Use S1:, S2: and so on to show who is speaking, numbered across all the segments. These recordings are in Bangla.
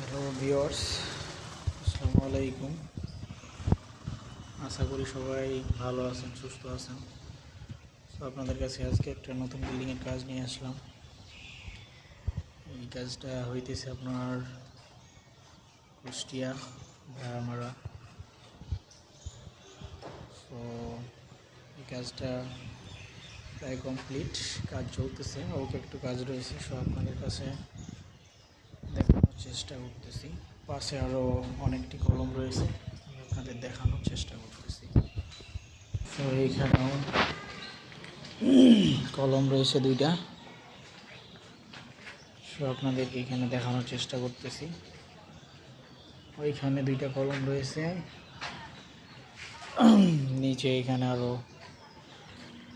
S1: হ্যালো ভিওর্স আসসালামু আলাইকুম আশা করি সবাই ভালো আছেন, সুস্থ আছেন। তো আপনাদের কাছে আজকে একটা নতুন বিল্ডিংয়ের কাজ নিয়ে আসলাম। এই কাজটা হইতেছে আপনার কুষ্টিয়া, ভাড়ামারা। তো এই কাজটা প্রায় কমপ্লিট কাজ চলতেছে ওকে একটু কাজ রয়েছে, সো আপনাদের কাছে চেষ্টা করতেছি। পাশে আরও অনেকটি কলম রয়েছে, আমি আপনাদের দেখানোর চেষ্টা করতেছি। তো এইখানেও কলম রয়েছে দুইটা। সো আপনাদেরকে এখানে দেখানোর চেষ্টা করতেছি। ওইখানে দুইটা কলম রয়েছে। নিচে এখানে আরও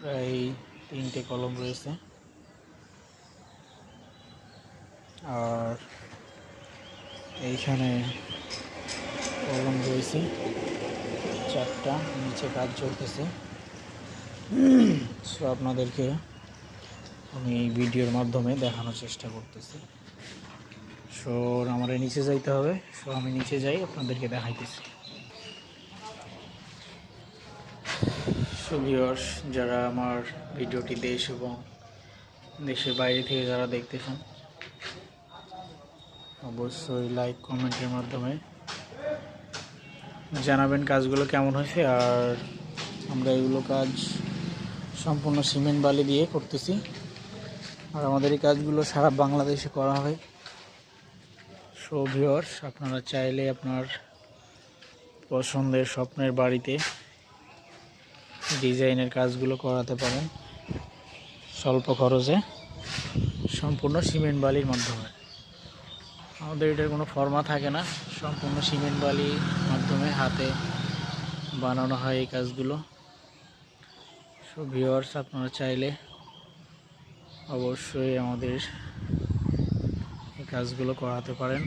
S1: প্রায় তিনটে কলম রয়েছে। আর এইখানে কলম রয়েছে, চারটা, নিচে কাজ চলতেছে। সো আপনাদেরকে আমি এই ভিডিওর মাধ্যমে দেখানোর চেষ্টা করতেছি। সো আমার নিচে যাইতে হবে, সো আমি নিচে যাই, আপনাদেরকে দেখাইতেছি। সো ভিউয়ার্স যারা আমার ভিডিওটি দেশ এবং দেশের বাইরে থেকে যারা দেখতেছেন অবশ্যই লাইক কমেন্টের মাধ্যমে জানাবেন কাজগুলো কেমন হয়েছে, আর আমরা এগুলো কাজ সম্পূর্ণ সিমেন্ট বালি দিয়ে করতেছি। আর আমাদের এই কাজগুলো সারা বাংলাদেশে করা হয়। সো ভিওর্স আপনারা চাইলে আপনার পছন্দের স্বপ্নের বাড়িতে ডিজাইনের কাজগুলো করাতে পারেন। স্বল্প খরচে সম্পূর্ণ সিমেন্ট বালির মাধ্যমে। আমাদের এটার কোনো ফর্মা থাকে না। সম্পূর্ণ সিমেন্ট বালির মাধ্যমে হাতে বানানো হয় এই কাজগুলো। সো ভিওয়ার্স আপনারা চাইলে অবশ্যই আমাদের এই কাজগুলো করাতে পারেন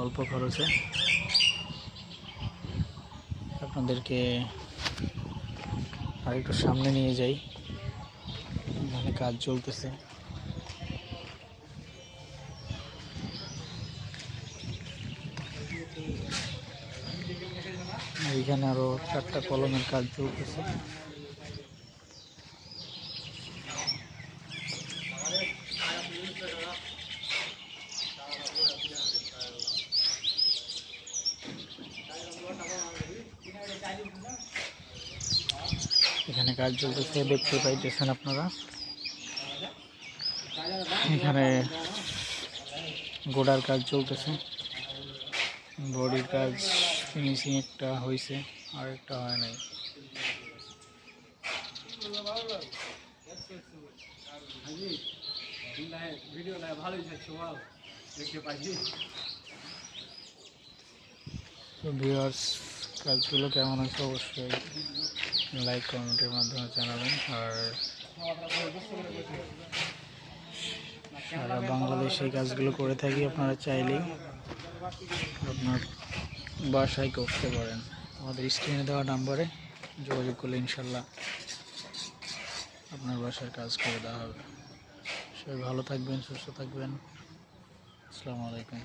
S1: অল্প খরচে। আপনাদেরকে আরেকটু সামনে নিয়ে যাই। এখানে কাজ চলতেছে। এইখানে আরও চারটা কলমের কাজ চলতেছে। এখানে কাজ চলতেছে, দেখতে পাইতেছেন আপনারা। এখানে গোড়ার কাজ চলতেছে। বডির কাজ ফিনিশিং একটা হয়েছে, আর একটা হয় নাই। কাজগুলো কেমন আছে অবশ্যই লাইক কমেন্টের মাধ্যমে জানাবেন। আর সারা বাংলাদেশে কাজগুলো করে থাকি আপনারা চাইলেই। আপনার বাসায় করতে পারেন। আমাদের স্ক্রিনে দেওয়া নাম্বারে যোগাযোগ করলে ইনশাল্লাহ আপনার বাসার কাজ করে দেওয়া হবে। সবাই ভালো থাকবেন, সুস্থ থাকবেন। আসসালামু আলাইকুম।